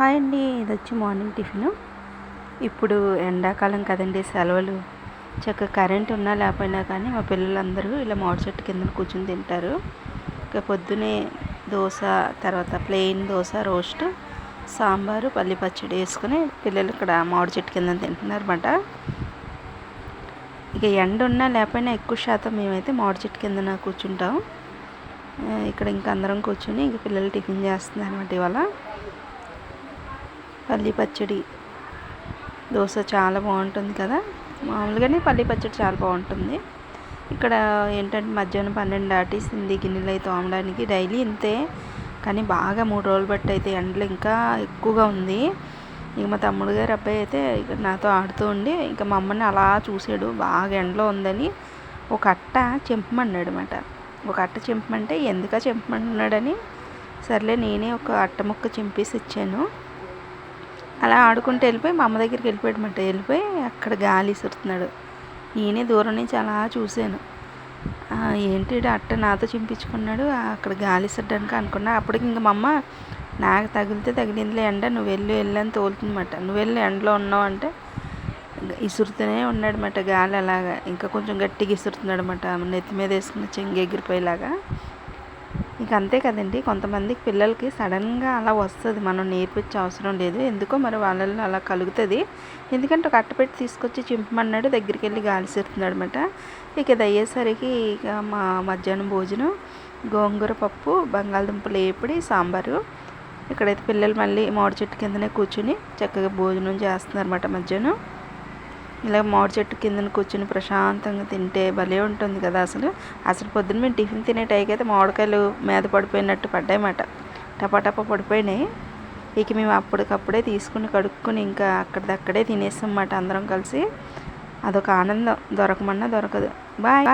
Hi అండి ఇది వచ్చి మార్నింగ్ టిఫిన్. ఇప్పుడు ఎండాకాలం కదండి సెలవులు. చక్కగా కరెంట్ ఉన్నా లేకపోయినా కానీ మా పిల్లలందరూ ఇలా మామిడి చెట్టు కింద కూర్చుని తింటారు. ఇక పొద్దునే దోశ తర్వాత ప్లెయిన్ దోశ రోస్ట్ సాంబారు పల్లి పచ్చడి వేసుకుని పిల్లలు ఇక్కడ మామిడి చెట్టు కింద తింటున్నారు అనమాట ఇక ఎండ ఉన్నా లేకపోయినా ఎక్కువ శాతం మేమైతే మామిడి చెట్టు కింద కూర్చుంటాం. ఇక్కడ ఇంకా అందరం కూర్చుని ఇంక పిల్లలు టిఫిన్ చేస్తున్నారు అనమాట ఇవాళ. పల్లి పచ్చడి. దోశ చాలా బాగుంటుంది కదా? మామూలుగానే పల్లి పచ్చడి చాలా బాగుంటుంది. ఇక్కడ ఏంటంటే మధ్యాహ్నం పన్నెండు దాటేసింది గిన్నెలు అయితే తోమడానికి డైలీ ఇంతే. కానీ బాగా మూడు రోజులు బట్టి అయితే ఎండలు ఇంకా ఎక్కువగా ఉంది. ఇక మా తమ్ముడు గారు అబ్బాయి అయితే ఇక నాతో ఆడుతూ ఉండి ఇంకా మా అమ్మని అలా చూసాడు. బాగా ఎండలో ఉందని ఒక అట్ట చెంపమన్నాడు అనమాట ఒక అట్ట చెంపమంటే ఎందుక చెంపమంటున్నాడని సర్లే నేనే ఒక అట్ట ముక్క చెంపేసి ఇచ్చాను. అలా ఆడుకుంటూ వెళ్ళిపోయి మా అమ్మ దగ్గరికి వెళ్ళిపోయాడమాట వెళ్ళిపోయి అక్కడ గాలి సురుతున్నాడు. నేనే దూరం నుంచి అలా చూశాను. ఏంటి అట్ట నాతో చింపించుకున్నాడు అక్కడ గాలి ఇసరడానికి అనుకున్నా. అప్పటికి ఇంక మా అమ్మ నాకు తగిలితే తగిలిందిలే ఎండ నువ్వు వెళ్ళి వెళ్ళని తోలుతుందన్నమాట నువ్వు వెళ్ళి ఎండలో ఉన్నావు అంటే ఇసురుతూనే ఉన్నాడనమాట గాలి అలాగా. ఇంకా కొంచెం గట్టిగా ఇసురుతున్నాడు అనమాట నెత్తి మీద వేసుకున్న చెంగి ఎగిరిపోయేలాగా. ఇక అంతే కదండి. కొంతమందికి పిల్లలకి సడన్గా అలా వస్తుంది. మనం నేర్పించే అవసరం లేదు. ఎందుకో మరి వాళ్ళల్లో అలా కలుగుతుంది. ఎందుకంటే ఒక అట్టపెట్టి తీసుకొచ్చి చింపమన్నాడు దగ్గరికి వెళ్ళి గాలి సిరుతున్నాడు అనమాట ఇక ఇది అయ్యేసరికి ఇక మా మధ్యాహ్నం భోజనం గోంగూర పప్పు బంగాళదుంపలు వేపిడి సాంబారు. ఇక్కడైతే పిల్లలు మళ్ళీ మామిడి చెట్టు కిందనే కూర్చుని చక్కగా భోజనం చేస్తున్నారన్నమాట మధ్యాహ్నం. ఇలా మామిడి చెట్టు కిందన కూర్చుని ప్రశాంతంగా తింటే భలే ఉంటుంది కదా అసలు. అసలు పొద్దున్న మేము టిఫిన్ తినే టైకి అయితే మామిడికాయలు మీద పడిపోయినట్టు పడ్డాయన్నమాట. టపాటపా పడిపోయినాయి. ఇక మేము అప్పటికప్పుడే తీసుకుని కడుక్కుని ఇంకా అక్కడిదక్కడే తినేసాం అన్నమాట అందరం కలిసి. అదొక ఆనందం. దొరకమన్నా దొరకదు. బాయ్.